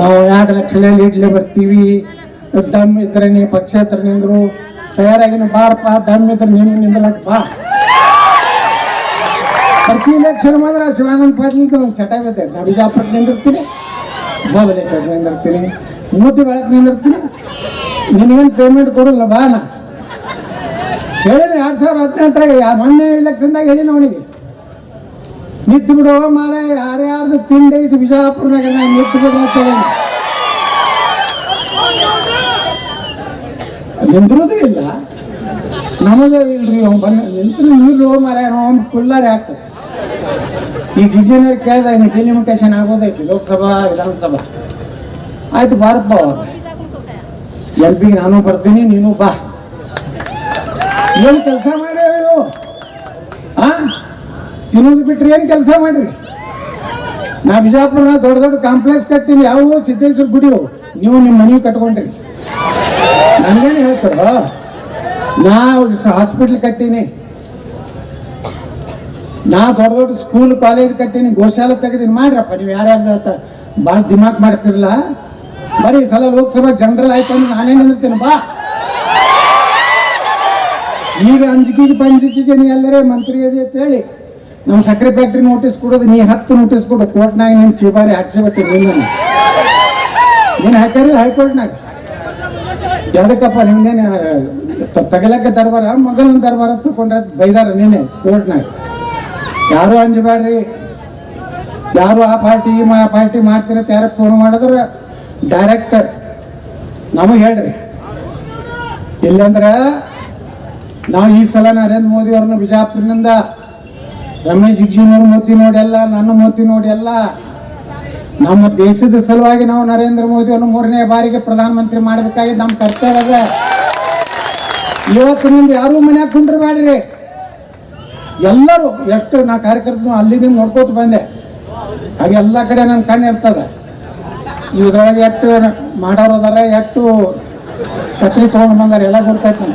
ನಾಲ್ಕು ಲಕ್ಷದಲ್ಲಿ ಇಡ್ಲಿ ಬರ್ತೀವಿ, ದಮ್ ಇದ್ರೆ ನೀ ಪಕ್ಷೇತರ ನಿಂದ್ರು. ತಯಾರಾಗಿನ ಬಾರಪ್ಪ ದಮ್ ಇದ್ರೆ ನೀನು ನಿಂದ್ರಕ್ ಬಾ. ಪ್ರತಿ ಇಲೆಕ್ಷನ್ ಮಾತ್ರ ಶಿವಾನಂದ ಪಾಟೀಲ್ ಒಂದು ಚಟ ಬಿದ್ದೆ ನಾ ಬಿಜಾಪುರಕ್ಕೆ ನಿಂದಿರ್ತೀನಿ ಭುವನೇಶ್ವರ ನಿಂದಿರ್ತೀನಿ ಮೂರ್ತಿ ಬೆಳಕ್ ನಿಂದಿರ್ತೀನಿ. ನಿನಗೇನು ಪೇಮೆಂಟ್ ಕೊಡಲ್ಲ, ಬಾ ನಾ. ಹೇಳಿನಿ ಎರಡು ಸಾವಿರದ ಹದಿನೆಂಟರಾಗ ಮೊನ್ನೆ ಎಲೆಕ್ಷನ್ದಾಗ ಹೇಳಿನ ಅವನಿಗೆ. ನಿಂತು ಬಿಡುವ ಮಾರ ಯಾರ್ಯಾರ್ದು ತಿಂಡಿ ಐತಿ ಬಿಜಾಪುರನಾಗ ನಾನು ನಿಂತು ಬಿಡುವ ಅಂತ ಹೇಳೀನಿ. ನಿಂದ್ರೋದು ಇಲ್ಲ. ನಮಗೆ ಇಲ್ರಿ ಅವ್ನು ಬಂದ ನಿಂತ್ರು ನೀರು ಮಾರ ಅವ್ನು ಕುಳ್ಳಾರೆ ಆಗ್ತದೆ. ಈ ಜಿಜಿನವ್ರು ಕೇಳಿದಾಗ ಇನ್ನು ಡಿಲಿಮಿಟೇಷನ್ ಆಗೋದೈತಿ ಲೋಕಸಭಾ, ವಿಧಾನಸಭಾ. ಆಯ್ತು ಬಾರಪ್ಪ ಎಲ್ ಪಿಗೆ ನಾನು ಬರ್ತೀನಿ, ನೀನು ಬಾ. ಏನು ಕೆಲಸ ಮಾಡಿ? ತಿನ್ನೋದು ಬಿಟ್ರಿ ಏನು ಕೆಲಸ ಮಾಡ್ರಿ? ನಾ ಬಿಜಾಪುರ ದೊಡ್ಡ ದೊಡ್ಡ ಕಾಂಪ್ಲೆಕ್ಸ್ ಕಟ್ತೀನಿ ಯಾವ ಸಿದ್ದೇಶ್ವರ ಗುಡಿಯು ನೀವು ನಿಮ್ಮ ಮನೆ ಕಟ್ಕೊಂಡ್ರಿ. ನನಗೇನು ಹೇಳ್ತಾರ? ನಾ ಹಾಸ್ಪಿಟ್ಲ್ ಕಟ್ಟೀನಿ. ನಾ ದೊಡ್ಡ ದೊಡ್ಡ ಸ್ಕೂಲ್ ಕಾಲೇಜ್ ಕಟ್ಟೀನಿ, ಗೋಶಾಲೆ ತೆಗೆದೀನಿ. ಮಾಡ್ರಪ್ಪ, ನೀವು ಯಾರ್ಯಾರ್ದು ಭಾಳ ದಿಮಾಕ್ ಮಾಡ್ತಿರಲ್ಲ ಬರೀ ಸಲ ಲೋಕಸಭಾ ಜನರಲ್ ಆಯ್ತು ಅಂದ್ರೆ ನಾನೇ ನಿಂದಿರ್ತೀನಿ ಬಾ. ಈಗ ಅಂಜಿಕೆಗೆ ಪಂಜಿಕೆಗೆ ನೀ ಎಲ್ಲರೇ ಮಂತ್ರಿ ಅದೇ ಅಂತ ನಮ್ಮ ಸಕ್ಕರೆ ಫ್ಯಾಕ್ಟ್ರಿ ನೋಟಿಸ್ ಕೊಡೋದು, ನೀ ಹತ್ತು ನೋಟಿಸ್ ಕೊಡು, ಕೋರ್ಟ್ನಾಗ ನೀನು ಚೀಬಾರಿ ಹಾಕ್ಸಿಬಿಟ್ಟು ನಿನ್ನ ನೀನು. ಹಾಕ್ಯಾರಿಲ್ಲ ಹೈಕೋರ್ಟ್ನಾಗ? ಯಾವ್ದಕ್ಕಪ್ಪ ನಿಮ್ದೇನು ತಗಲಕ್ಕ ದರ್ಬಾರ? ಮಗನ ದರ್ಬಾರ ತಗೊಂಡ್ರೆ ಬೈದಾರ ನೀನೆ ಕೋರ್ಟ್ನಾಗ. ಯಾರು ಅಂಜಬೇಡ್ರಿ ಯಾರು ಆ ಪಾರ್ಟಿ ಆ ಪಾರ್ಟಿ ಮಾಡ್ತಿರತ್ತೆ, ಯಾರು ಫೋನ್ ಮಾಡಿದ್ರೆ? ಡೈರೆಕ್ಟ್ ನಮಗೆ ಹೇಳ್ರಿ. ಇಲ್ಲಂದ್ರೆ ನಾವು ಈ ಸಲ ನರೇಂದ್ರ ಮೋದಿ ಅವ್ರನ್ನ ಬಿಜಾಪುರದಿಂದ ರಮೇಶ್ ಜಿಗ್ಜಿನವ್ರ ನೋಡಿ ಎಲ್ಲ ನನ್ನ ನೋಡಿ ಎಲ್ಲ ನಮ್ಮ ದೇಶದ ಸಲುವಾಗಿ ನಾವು ನರೇಂದ್ರ ಮೋದಿ ಅವರು ಮೂರನೇ ಬಾರಿಗೆ ಪ್ರಧಾನಮಂತ್ರಿ ಮಾಡಬೇಕಾಗಿ ನಮ್ಮ ಕರ್ತವ್ಯ ಅದ. ಮುಂದೆ ಯಾರೂ ಮನ್ಯಾಗ ಕುಂಡ್ರಬೇಡ್ರಿ ಎಲ್ಲರೂ ಎಷ್ಟು ನಾ ಕಾರ್ಯಕರ್ತನು ಅಲ್ಲಿದಿಂದ ನೋಡ್ಕೋತ ಬಂದೆ. ಹಾಗೆ ಎಲ್ಲ ಕಡೆ ನನ್ನ ಕಣ್ಣು ಇರ್ತದ ಇದ್ರೊಳಗೆ ಎಷ್ಟು ಮಾಡೋರು ಅದಾರ, ಎಷ್ಟು ಕತ್ರಿ ತೊಗೊಂಡು ಬಂದಾರ, ಎಲ್ಲ ಗೊತ್ತಾಯ್ತು